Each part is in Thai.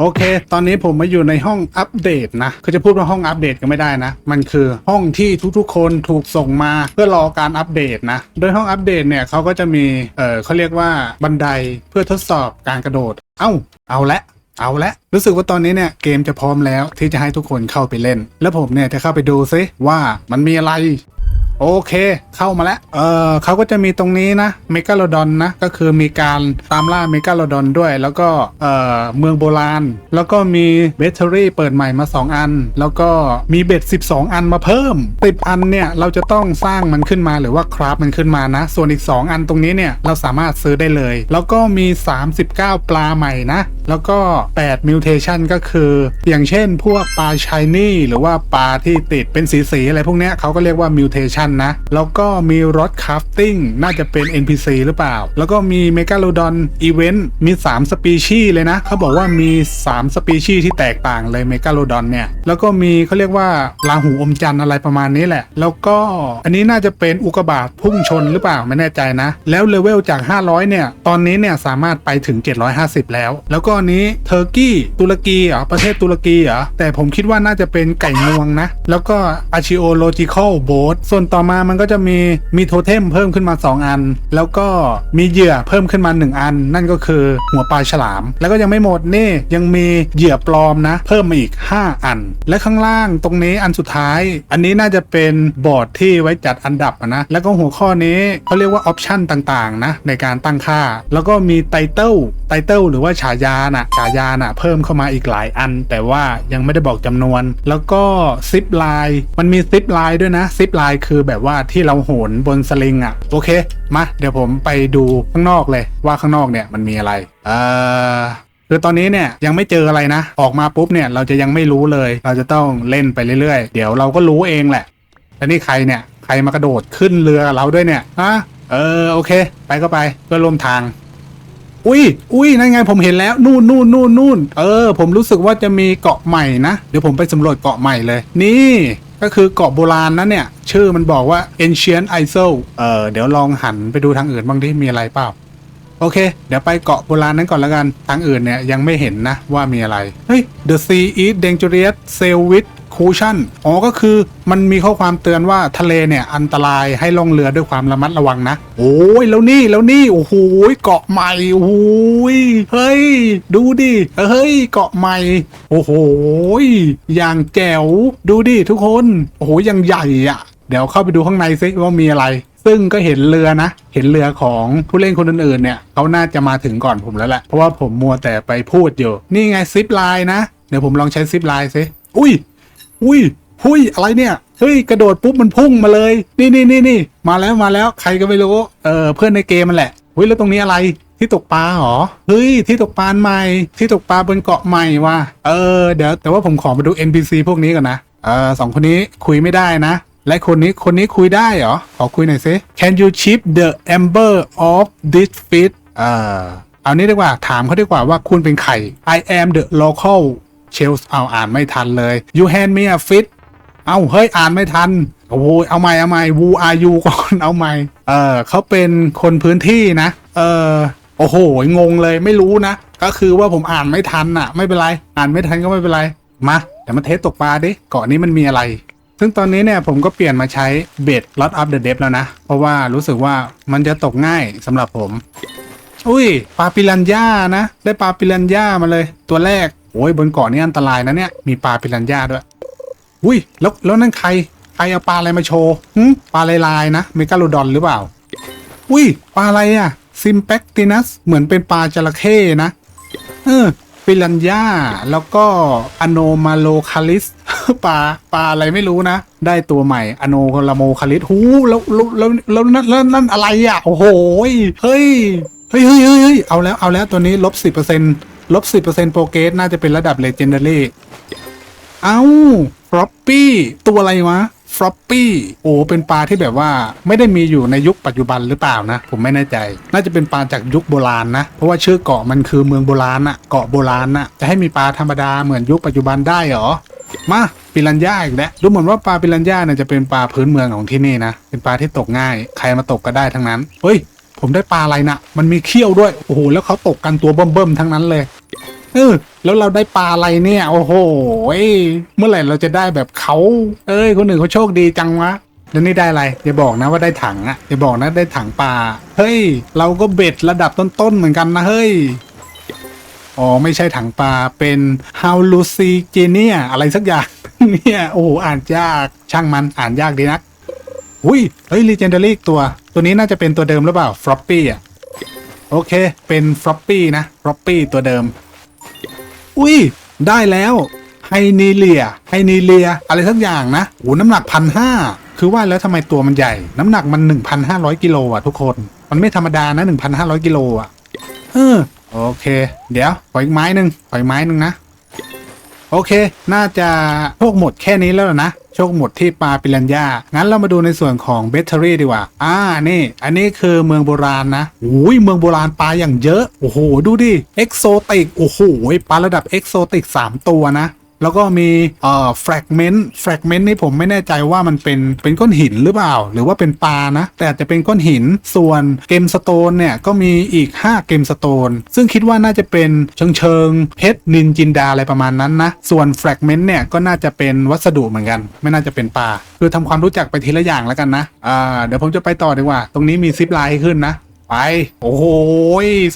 โอเค ตอนนี้ผมมาอยู่ในห้องอัปเดตนะคือจะพูดว่าห้องอัปเดตก็ไม่ได้นะ มันคือห้องที่ทุกๆ คนถูกส่งมาเพื่อรอการอัปเดตนะ โดยห้องอัปเดตเนี่ยเขาก็จะมี เออเขาเรียกว่าบันไดเพื่อทดสอบการกระโดด เอ้า เอาละเอาละรู้สึกว่าตอนนี้เนี่ยเกมจะพร้อมแล้วที่จะให้ทุกคนเข้าไปเล่น แล้วผมเนี่ยจะเข้าไปดูซิว่ามันมีอะไร โอเค เข้ามาแล้ว เออเขาก็จะมีตรงนี้นะ เมกาโลดอนนะ ก็คือมีการตามล่าเมกาโลดอนด้วย แล้วก็ เออเมืองโบราณ แล้วก็มีเบตเตอรี่เปิดใหม่มา 2 อัน แล้วก็มีเบ็ด 12 อันมาเพิ่มติดอันเนี่ย เราจะต้องสร้างมันขึ้นมาหรือว่าคราฟมันขึ้นมานะ ส่วนอีก 2 อันตรงนี้เนี่ย เราสามารถซื้อได้เลย แล้วก็มี 39 ปลาใหม่นะ แล้วก็ 8 มิวเทชันก็คือ อย่างเช่น พวกปลาชายนี่หรือว่าปลาที่ติดเป็นสีๆอะไรพวกเนี้ยเขาก็เรียกว่ามิวเทชันนะ แล้วก็มีรถคราฟติ้งน่าจะเป็น NPC หรือเปล่า แล้วก็มีเมกาโลดอนอีเวนต์มี 3 สปีชีเลยนะ เขาบอกว่ามี 3 สปีชีที่แตกต่างเลยเมกาโลดอนเนี่ย แล้วก็มีเขาเรียกว่าลาหูอมจันทร์อะไรประมาณนี้แหละ แล้วก็อันนี้น่าจะเป็นอุกบาตพุ่งชนหรือเปล่าไม่แน่ใจนะ แล้วเลเวลจาก 500 เนี่ย ตอนนี้เนี่ยสามารถไปถึง 750 แล้ว แล้วก็อันนี้เทอร์กี้ตุรกีเหรอประเทศตุรกีเหรอแต่ผมคิดว่าน่าจะเป็นไก่งวงนะ แล้วก็ archaeological boat ส่วนต่อมามันก็จะมีมีโทเทมเพิ่มขึ้นมา 2 อัน แล้วก็มีเหยื่อเพิ่มขึ้นมา 1 อัน นั่นก็คือหัวปลาฉลาม แล้วก็ยังไม่หมดนี่ยังมีเหยื่อปลอมนะ เพิ่มมาอีก 5 อัน และข้างล่างตรงนี้อันสุดท้าย อันนี้น่าจะเป็นบอร์ดที่ไว้จัดอันดับนะแล้วก็หัวข้อนี้เขาเรียกว่าออปชันต่างๆนะในการตั้งค่า แล้วก็มีไตเติลไตเติลหรือว่าฉายาน่ะฉายาน่ะเพิ่มเข้ามาอีกหลายอัน แต่ว่ายังไม่ได้บอกจำนวน แล้วก็ซิปไลน์มันมีซิปไลน์ด้วยนะซิปไลน์คือแบบว่าที่เราโหนบนสลิงอะโอเคมาเดี๋ยวผมไปดูข้างนอกเลยว่าข้างนอกเนี่ยมันมีอะไร เอ่อคือตอนนี้เนี่ยยังไม่เจออะไรนะ ออกมาปุ๊บเนี่ยเราจะยังไม่รู้เลย เราจะต้องเล่นไปเรื่อยๆ เดี๋ยวเราก็รู้เองแหละแล้วนี่ใครเนี่ยใครมากระโดดขึ้นเรือเราด้วยเนี่ยฮะเออโอเค ไปก็ไปเพื่อร่วมทาง อุ้ยอุ้ยนั่นไงผมเห็นแล้วนู่นนู่นนู่นนู่นเออ ผมรู้สึกว่าจะมีเกาะใหม่นะเดี๋ยวผมไปสำรวจเกาะใหม่เลย นี่ ก็คือเกาะโบราณนั่นเนี่ย ชื่อมันบอกว่า ancient isle เออเดี๋ยวลองหันไปดูทางอื่นบ้างที่มีอะไรเปล่า โอเค เดี๋ยวไปเกาะโบราณนั้นก่อนละกัน ทางอื่นเนี่ยยังไม่เห็นนะว่ามีอะไร เฮ้ย The Sea is dangerous sail with caution อ๋อก็คือมันมีข้อความเตือนว่าทะเลเนี่ยอันตรายให้ล่องเรือด้วยความระมัดระวังนะ โอ้ยแล้วนี่แล้วนี่โอ้โหเกาะใหม่โอ้โหเฮ้ย ดูดิเฮ้ยเกาะใหม่ โอ้โหอย่างแจ๋วดูดิทุกคนโอ้โหยังใหญ่อะเดี๋ยวเข้าไปดูข้างในซิว่ามีอะไรซึ่งก็เห็นเรือนะ เห็นเรือของผู้เล่นคนอื่นๆเนี่ยเขาน่าจะมาถึงก่อนผมแล้วแหละ เพราะว่าผมมัวแต่ไปพูดอยู่ นี่ไงซิปไลน์นะ เดี๋ยวผมลองใช้ซิปไลน์ซิ อุ้ย อุ้ยหุ้ยอะไรเนี่ยเฮ้ยกระโดดปุ๊บมันพุ่งมาเลย นี่นี่นี่นี่มาแล้วมาแล้วใครก็ไม่รู้เออเพื่อนในเกมมันแหละเฮ้ยแล้วตรงนี้อะไรที่ตกปลาเหรอเฮ้ยที่ตกปลาใหม่ ที่ตกปลาบนเกาะใหม่ว่ะเออเดี๋ยวแต่ว่าผมขอมาดู NPC พวกนี้ก่อนนะเออสองคนนี้คุยไม่ได้นะ และคนนี้คนนี้คุยได้เหรอ ขอคุยหน่อยสิ Can you chip the amber of this fish เออเอานี้ดีกว่าถามเขาดีกว่าว่าคุณเป็นใคร I am the local Shells เอาอ่านไม่ทันเลย You hand me a fish เอาเฮ้ยอ่านไม่ทันโอ้โหเอาใหม่เอาใหม่ Who are you ก่อนเอาใหม่เออเขาเป็นคนพื้นที่นะ เออโอ้โหงงเลยไม่รู้นะ ก็คือว่าผมอ่านไม่ทันอะ ไม่เป็นไร อ่านไม่ทันก็ไม่เป็นไร มาเดี๋ยวมาเทสตกปลาดิเกาะนี้มันมีอะไร ซึ่งตอนนี้เนี่ยผมก็เปลี่ยนมาใช้เบ็ด Lot of the Depth แล้วนะ เพราะว่ารู้สึกว่ามันจะตกง่ายสำหรับผม อุ้ยปลาปิรันย่านะ ได้ปลาปิรันย่ามาเลย ตัวแรก โอ้ยบนเกาะนี้อันตรายนะเนี่ยมีปลาปิรันย่าด้วย อุ้ยแล้วแล้วนั่นใครใครเอาปลาอะไรมาโชว์หึปลาลายๆนะเมกาโลดอนหรือเปล่า อุ้ยปลาอะไรอะ่ะซิมแปกตินัสเหมือนเป็นปลาจระเข้นะเออปิรันย่าแล้วก็อโนมาโลคาลิสปลาปลาอะไรไม่รู้นะ ได้ตัวใหม่อโนลาโมคาลิสหูแล้วแล้วแล้วแล้วนั่นแล้วนั่นอะไรอะ โอ้โหเฮ้ยเฮ้ยเฮ้ยเฮ้ยเอาแล้วเอาแล้วตัวนี้ลบสิบเปอร์เซ็นต์ ลบสิบเปอร์เซ็นโปรเกสน่าจะเป็นระดับเลเจนดารี่เอ้าฟลอปปี้ตัวอะไรวะฟลอปปี้โอ้เป็นปลาที่แบบว่าไม่ได้มีอยู่ในยุคปัจจุบันหรือเปล่านะ ผมไม่แน่ใจ น่าจะเป็นปลาจากยุคโบราณนะ เพราะว่าชื่อเกาะมันคือเมืองโบราณอะเกาะโบราณอะจะให้มีปลาธรรมดาเหมือนยุคปัจจุบันได้เหรอมาปิรันย่าอีกแล้วดูเหมือนว่าปลาปิรันย่าเนี่ยจะเป็นปลาพื้นเมืองของที่นี่นะ เป็นปลาที่ตกง่าย ใครมาตกก็ได้ทั้งนั้น เฮ้ย ผมได้ปลาอะไรนะมันมีเขี้ยวด้วย โอ้โห แล้วเขาตกกันตัวเบิ่มๆทั้งนั้นเลย เออ แล้วเราได้ปลาอะไรเนี่ย โอ้โห เมื่อไหร่เราจะได้แบบเขา เอ้ย คนอื่นเขาโชคดีจังวะแล้วนี่ได้อะไรอย่าบอกนะว่าได้ถังอะอย่าบอกนะได้ถังปลา เฮ้ย เราก็เบ็ดระดับต้นๆเหมือนกันนะเฮ้ย อ๋อ ไม่ใช่ถังปลา เป็น hallucigenia อะไรสักอย่าง เนี่ย โอ้โห อ่านยาก ช่างมัน อ่านยากดีนัก อุ้ยเฮ้ย legendary อีกตัว ตัวนี้น่าจะเป็นตัวเดิมหรือเปล่า floppy อะ โอเค เป็น floppy นะ floppy ตัวเดิม อุ้ย ได้แล้วไฮนีเลียไฮนีเลีย อะไรสักอย่างนะโอ้น้ำหนักพันห้าคือว่าแล้วทำไมตัวมันใหญ่ น้ำหนักมัน 1,500กิโลอะทุกคน มันไม่ธรรมดานะ 1,500กิโลอะเออโอเค เดี๋ยวขออีกไม้หนึ่งขออีกไม้หนึ่งนะ โอเค น่าจะโชคหมดแค่นี้แล้วนะ โชคหมดที่ปาปิลัญญา งั้นเรามาดูในส่วนของเบตเทอรี่ดีกว่า อ่า นี่ อันนี้คือเมืองโบราณนะโอ้ยเมืองโบราณปลาอย่างเยอะ โอ้โห ดูดิ เอ็กโซติก โอ้โห ปลาระดับเอ็กโซติก 3 ตัวนะ แล้วก็มีเอ่อแฟกเมนต์แฟกเมนต์นี่ผมไม่แน่ใจว่ามันเป็นเป็นก้อนหินหรือเปล่า หรือว่าเป็นปลานะ แต่อาจจะเป็นก้อนหินส่วนเกมสโตนเนี่ย ก็มีอีก 5 เกมสโตน ซึ่งคิดว่าน่าจะเป็นเชิงเชิงเพชรนินจินดาอะไรประมาณนั้นนะ ส่วนแฟกเมนต์เนี่ย ก็น่าจะเป็นวัสดุเหมือนกัน ไม่น่าจะเป็นปลาคือทำความรู้จักไปทีละอย่างแล้วกันนะอ่าเดี๋ยวผมจะไปต่อดีกว่า ตรงนี้มีซิปไลน์ขึ้นนะไป โอ้โห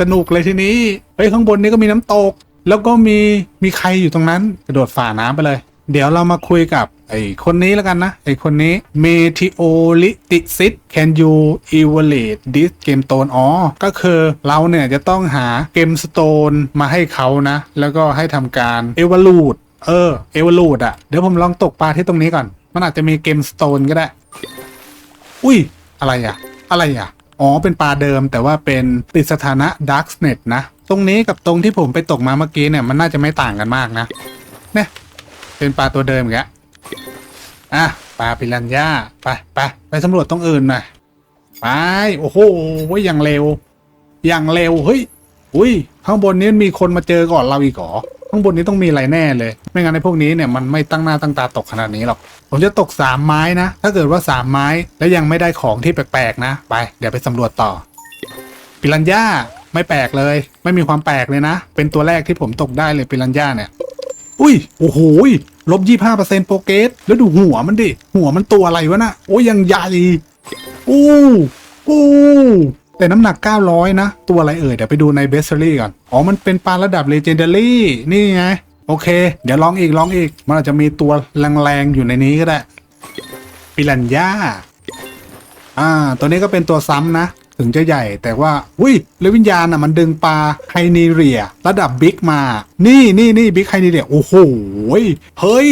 สนุกเลยทีนี้เฮ้ยข้างบนนี้ก็มีน้ำตก แล้วก็มีมีใครอยู่ตรงนั้นกระโดดฝ่าน้ำไปเลย เดี๋ยวเรามาคุยกับไอ้คนนี้แล้วกันนะ ไอ้คนนี้ Meteoriticis Can you evaluate this game stone อ๋อ ก็คือเราเนี่ยจะต้องหาเกมสโตนมาให้เขานะ แล้วก็ให้ทำการ evaluate เออ evaluate อะเดี๋ยวผมลองตกปลาที่ตรงนี้ก่อน มันอาจจะมีเกมสโตนก็ได้ อุ้ย อะไรอะ อะไรอะ อ๋อ เป็นปลาเดิมแต่ว่าเป็นติดสถานะ Darknet นะ ตรงนี้กับตรงที่ผมไปตกมาเมื่อกี้เนี่ยมันน่าจะไม่ต่างกันมากนะเนี่ยเป็นปลาตัวเดิมอีกแล้วอะปลาปิรันย่าไปไปไปสำรวจตรงอื่นหน่อยไปโอ้โหอย่างเร็ว อย่างเร็วเฮ้ยอุ้ยข้างบนนี้มีคนมาเจอก่อนเราอีกหรอข้างบนนี้ต้องมีอะไรแน่เลย ไม่งั้นในพวกนี้เนี่ยมันไม่ตั้งหน้าตั้งตาตกขนาดนี้หรอก ผมจะตกสามไม้นะ ถ้าเกิดว่าสามไม้แล้วยังไม่ได้ของที่แปลกๆนะ ไป เดี๋ยวไปสำรวจต่อ ปิรันย่า ไม่แปลกเลย ไม่มีความแปลกเลยนะ เป็นตัวแรกที่ผมตกได้เลยปิรันย่าเนี่ย อุ้ย โอ้โหลบยี่ห้าเปอร์เซ็นต์โปรเกสแล้วดูหัวมันดิ หัวมันตัวอะไรวะนะโอ้ยยังใหญ่อู้อู้แต่น้ำหนัก 900 นะ ตัวอะไรเอ่ย เดี๋ยวไปดูในเบสเซอรี่ก่อน อ๋อ มันเป็นปลาระดับเลเจนดารี่นี่ไง โอเค เดี๋ยวลองอีกลองอีก มันอาจจะมีตัวแรงๆอยู่ในนี้ก็ได้ปิรันย่าอ่า ตัวนี้ก็เป็นตัวซ้ำนะ ถึงจะใหญ่ แต่ว่าอุ้ยแล้ววิญญาณอะมันดึงปลาไฮนีเรีย ระดับบิ๊กมา นี่นี่นี่บิ๊กไฮนีเรีย โอ้โหเฮ้ย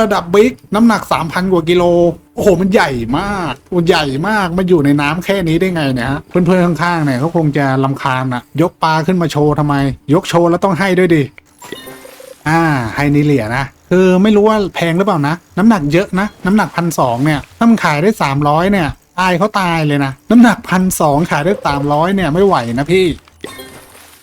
ระดับบิ๊กน้ำหนัก 3,000 กว่ากิโลโอ้โห มันใหญ่มากโอ้ใหญ่มากมาอยู่ในน้ำแค่นี้ได้ไงเนี่ยฮะ เพื่อนๆข้างๆเนี่ยเขาคงจะลำคาญอะยกปลาขึ้นมาโชว์ทำไม ยกโชว์แล้วต้องให้ด้วยดิ อ่าไฮนิเลียนะ คือไม่รู้ว่าแพงหรือเปล่านะ น้ำหนักเยอะนะ น้ำหนักพันสองเนี่ย ถ้ามันขายได้สามร้อยเนี่ย อายเขาตายเลยนะ น้ำหนักพันสองขายได้สามร้อยเนี่ยไม่ไหวนะพี่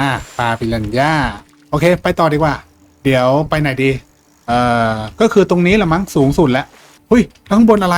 อ่าปลาปิรันย่า โอเค ไปต่อดีกว่า เดี๋ยวไปไหนดี เอ่อ ก็คือตรงนี้แหละมั้งสูงสุดแล้วเฮ้ยข้างบนอะไร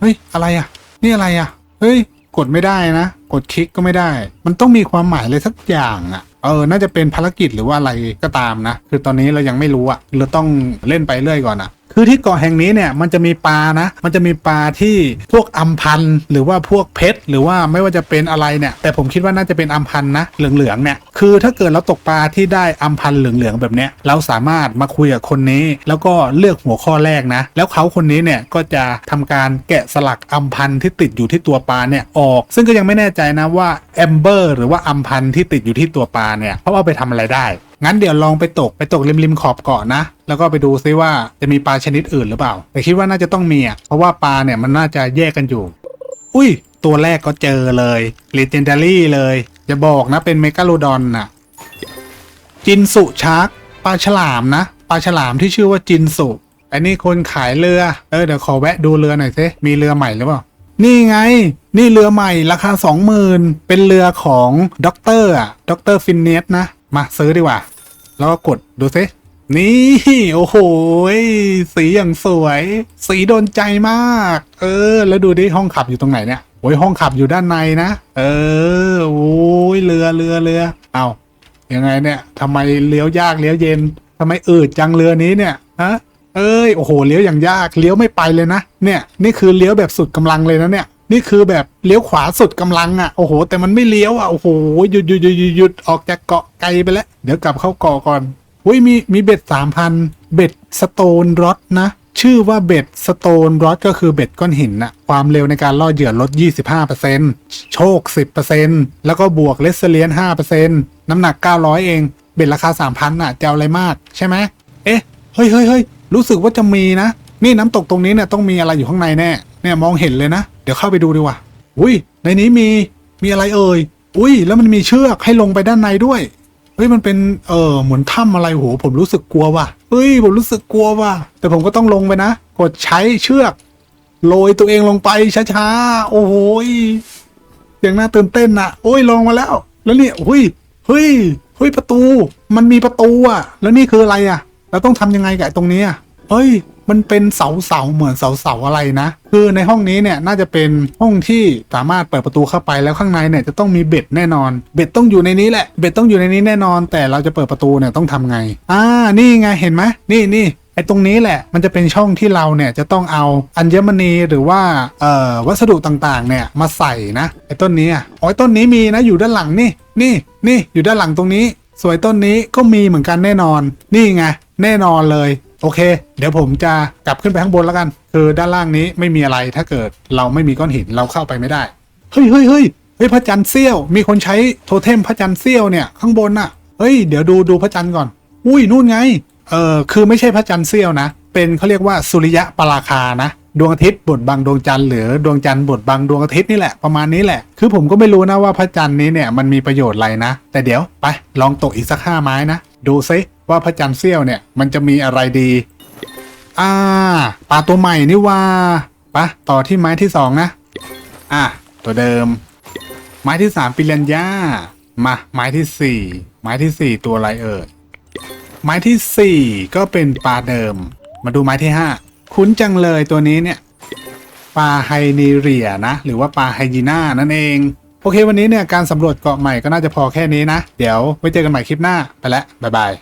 เฮ้ย อะไรอะ นี่อะไรอะ เฮ้ย กดไม่ได้นะ กดคลิกก็ไม่ได้ มันต้องมีความหมายอะไรสักอย่างอะ เออ น่าจะเป็นภารกิจหรือว่าอะไรก็ตามนะ คือตอนนี้เรายังไม่รู้อะ เราต้องเล่นไปเรื่อยก่อนอะ คือที่เกาะแห่งนี้เนี่ยมันจะมีปลานะ มันจะมีปลาที่พวกอัมพันหรือว่าพวกเพชรหรือว่าไม่ว่าจะเป็นอะไรเนี่ย แต่ผมคิดว่าน่าจะเป็นอัมพันนะเหลืองๆเนี่ยคือถ้าเกิดเราตกปลาที่ได้อัมพันเหลืองๆแบบเนี้ยเราสามารถมาคุยกับคนนี้ แล้วก็เลือกหัวข้อแรกนะ แล้วเขาคนนี้เนี่ยก็จะทำการแกะสลักอัมพันที่ติดอยู่ที่ตัวปลาเนี่ยออก ซึ่งก็ยังไม่แน่ใจนะว่าแอมเบอร์หรือว่าอัมพันที่ติดอยู่ที่ตัวปลาเนี่ยเขาเอาไปทำอะไรได้งั้นเดี๋ยวลองไปตกไปตกริมริมๆขอบเกาะนะ แล้วก็ไปดูซิว่าจะมีปลาชนิดอื่นหรือเปล่า แต่คิดว่าน่าจะต้องมีอะเพราะว่าปลาเนี่ยมันน่าจะแยกกันอยู่ อุ้ย ตัวแรกก็เจอเลยเลเจนดารี่เลยอย่าบอกนะเป็นเมกาโลดอนน่ะ จินสุชาร์กปลาฉลามนะปลาฉลามที่ชื่อว่าจินสุอันนี้คนขายเรือ เออเดี๋ยวขอแวะดูเรือหน่อยสิมีเรือใหม่หรือเปล่านี่ไง นี่เรือใหม่ราคาสองหมื่นเป็นเรือของด็อกเตอร์อะด็อกเตอร์ฟินเนสนะ มาซื้อดีกว่า แล้วก็กดดูซินี่ โอ้โห สีอย่างสวย สีโดนใจมาก เออ แล้วดูดิห้องขับอยู่ตรงไหนเนี่ยโอ้ยห้องขับอยู่ด้านในนะ เออ โอ้ยเรือเรือเรือเอายังไงเนี่ยทำไมเลี้ยวยากเลี้ยวเย็นทำไมอืดจังเรือนี้เนี่ยฮะเอ้ยโอ้โหเลี้ยวอย่างยากเลี้ยวไม่ไปเลยนะเนี่ย นี่คือเลี้ยวแบบสุดกำลังเลยนะเนี่ย นี่คือแบบเลี้ยวขวาสุดกำลังอะโอ้โห แต่มันไม่เลี้ยวอะโอ้โหหยุดหยุดหยุดหยุดหยุดออกจากเกาะไกลไปแล้ว เดี๋ยวกลับเข้าเกาะก่อนอุ้ยมีมีเบ็ดสามพันเบ็ดสโตนรอดนะ ชื่อว่าเบ็ดสโตนรอดก็คือเบ็ดก้อนหินน่ะความเร็วในการล่อเหยื่อลด 25%โชค 10%แล้วก็บวกเลสเซเลียน5%น้ำหนัก 900 เอง เบ็ดราคา 3,000น่ะจะเอาอะไรมากใช่ไหมเอ๊ะเฮ้ยเฮ้ยเฮ้ยรู้สึกว่าจะมีนะ นี่น้ำตกตรงนี้เนี่ยต้องมีอะไรอยู่ข้างในแน่เนี่ยมองเห็นเลยนะ เดี๋ยวเข้าไปดูดีกว่า อุ้ย ในนี้มี มีอะไรเอ่ย อุ้ย แล้วมันมีเชือกให้ลงไปด้านในด้วย เฮ้ย มันเป็น เออเหมือนถ้ำอะไรโห ผมรู้สึกกลัวว่ะ เฮ้ย ผมรู้สึกกลัวว่ะ แต่ผมก็ต้องลงไปนะ กดใช้เชือก โรยตัวเองลงไปช้าๆ โอ้โหยอย่างน่าตื่นเต้นนะโอ้ย ลงมาแล้ว แล้วเนี่ยเฮ้ย เฮ้ย เฮ้ย ประตู มันมีประตูอะแล้วนี่คืออะไรอะเราต้องทำยังไงกับตรงนี้อะเฮ้ย มันเป็นเสาเสาเหมือนเสาเสาอะไรนะ คือในห้องนี้เนี่ยน่าจะเป็นห้องที่สามารถเปิดประตูเข้าไปแล้วข้างในเนี่ยจะต้องมีเบ็ดแน่นอน เบ็ดต้องอยู่ในนี้แหละเบ็ดต้องอยู่ในนี้แน่นอน แต่เราจะเปิดประตูเนี่ยต้องทำไง อ่านี่ไงเห็นไหมนี่นี่ไอ้ตรงนี้แหละมันจะเป็นช่องที่เราเนี่ยจะต้องเอาอัญมณีหรือว่าเอ่อวัสดุต่างๆเนี่ยมาใส่นะไอ้ต้นนี้อ๋อไอ้ต้นนี้มีนะอยู่ด้านหลังนี่นี่นี่อยู่ด้านหลังตรงนี้ สวยต้นนี้ก็มีเหมือนกันแน่นอน นี่ไงแน่นอนเลย โอเค เดี๋ยวผมจะกลับขึ้นไปข้างบนแล้วกัน คือด้านล่างนี้ไม่มีอะไรถ้าเกิดเราไม่มีก้อนหินเราเข้าไปไม่ได้ เฮ้ยเฮ้ยเฮ้ยเฮ้ยพระจันทร์เสี้ยว มีคนใช้โทเทมพระจันทร์เสี้ยวเนี่ยข้างบนน่ะ เฮ้ยเดี๋ยวดูดูพระจันทร์ก่อน อุ้ยนู่นไง เออคือไม่ใช่พระจันทร์เสี้ยวนะ เป็นเขาเรียกว่าสุริยะปราคานะ ดวงอาทิตย์บดบังดวงจันทร์หรือดวงจันทร์บดบังดวงอาทิตย์นี่แหละประมาณนี้แหละ คือผมก็ไม่รู้นะว่าพระจันทร์นี้เนี่ยมันมีประโยชน์อะไรนะ แต่เดี๋ยวไปลองตกอีกสักห้าไม้นะ ดูซิ ว่าพระจันทร์เสี้ยวเนี่ย มันจะมีอะไรดี อ่าปลาตัวใหม่นี่ว่าปะต่อที่ไม้ที่สองนะ อะ ตัวเดิม ไม้ที่สามปิรันย่ามา ไม้ที่สี่ไม้ที่สี่ตัวอะไรเอ่ยไม้ที่สี่ก็เป็นปลาเดิม มาดูไม้ที่ห้าคุ้นจังเลยตัวนี้เนี่ยปลาไฮนีเรียนะ หรือว่าปลาไฮยีน่านั่นเอง โอเควันนี้เนี่ยการสำรวจเกาะใหม่ก็น่าจะพอแค่นี้นะ เดี๋ยวไว้เจอกันใหม่คลิปหน้าไปแล้วบ๊ายบาย